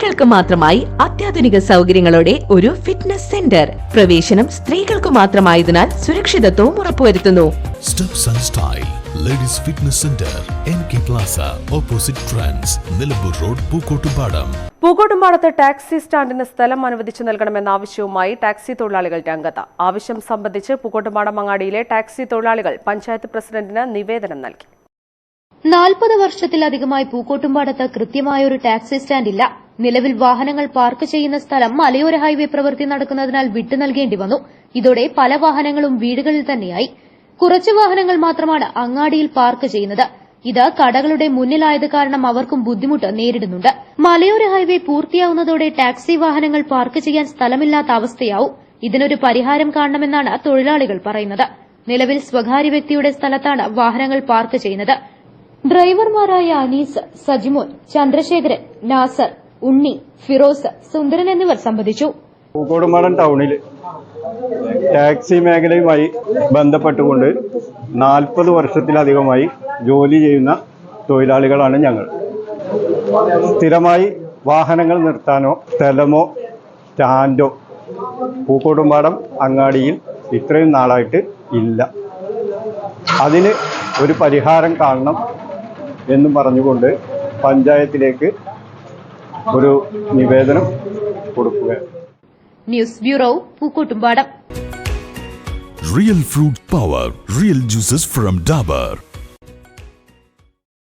സ്ത്രീകൾക്ക് മാത്രമായി അത്യാധുനിക സൗകര്യങ്ങളോടെ ഒരു ഫിറ്റ്നസ് സെന്റർ പ്രവേശനം സ്ത്രീകൾക്ക് മാത്രമായതിനാൽ സുരക്ഷിതത്വവും ഉറപ്പുവരുത്തുന്നു. Ladies fitness centre N K plaza opposite trans Nilambur road Pookkottupadam പൂക്കോട്ടുംപാടത്ത് ടാക്സി സ്റ്റാൻഡിന് സ്ഥലം അനുവദിച്ചു നൽകണമെന്ന ആവശ്യവുമായി ടാക്സി തൊഴിലാളികൾ രംഗത്ത്. ആവശ്യം സംബന്ധിച്ച് പൂക്കോട്ടുംപാടം അങ്ങാടിയിലെ ടാക്സി തൊഴിലാളികൾ പഞ്ചായത്ത് പ്രസിഡന്റിന് നിവേദനം നൽകി. നാൽപ്പത് വർഷത്തിലധികമായി പൂക്കോട്ടുംപാടത്ത് കൃത്യമായ ഒരു ടാക്സി സ്റ്റാൻഡ് ഇല്ല നിലവിൽ വാഹനങ്ങൾ പാർക്ക് ചെയ്യുന്ന സ്ഥലം മലയോര ഹൈവേ പ്രവൃത്തി നടക്കുന്നതിനാൽ വിട്ടു നൽകേണ്ടി വന്നു. ഇതോടെ പല വാഹനങ്ങളും വീടുകളിൽ തന്നെയായി. കുറച്ച് വാഹനങ്ങൾ മാത്രമാണ് അങ്ങാടിയിൽ പാർക്ക് ചെയ്യുന്നത്. ഇത് കടകളുടെ മുന്നിലായത് കാരണം അവർക്കും ബുദ്ധിമുട്ട് നേരിടുന്നുണ്ട്. മലയോര ഹൈവേ പൂർത്തിയാവുന്നതോടെ ടാക്സി വാഹനങ്ങൾ പാർക്ക് ചെയ്യാൻ സ്ഥലമില്ലാത്ത അവസ്ഥയാവും. ഇതിനൊരു പരിഹാരം കാണണമെന്നാണ് തൊഴിലാളികൾ പറയുന്നത്. നിലവിൽ സ്വകാര്യ വ്യക്തിയുടെ സ്ഥലത്താണ് വാഹനങ്ങൾ പാർക്ക് ചെയ്യുന്നത്. ഡ്രൈവർമാരായ അനീസ് സജിമോൻ ചന്ദ്രശേഖരൻ നാസർ ഉണ്ണി ഫിറോസ് സുന്ദരൻ എന്നിവർ സംബന്ധിച്ചു. പൂക്കോടുമാടൻ ടൗണിൽ ടാക്സി മേഖലയുമായി ബന്ധപ്പെട്ടുകൊണ്ട് നാൽപ്പത് വർഷത്തിലധികമായി ജോലി ചെയ്യുന്ന തൊഴിലാളികളാണ് ഞങ്ങൾ. സ്ഥിരമായി വാഹനങ്ങൾ നിർത്താനോ സ്ഥലമോ സ്റ്റാൻഡോ പൂക്കോടുംപാടം അങ്ങാടിയിൽ ഇത്രയും നാളായിട്ട് ഇല്ല. അതിന് ഒരു പരിഹാരം കാണണം എന്നും പറഞ്ഞുകൊണ്ട് പഞ്ചായത്തിലേക്ക് ഒരു നിവേദനം കൊടുക്കുകയാണ് news bureau Pookkottumpadam Real fruit power, real juices from Dabur.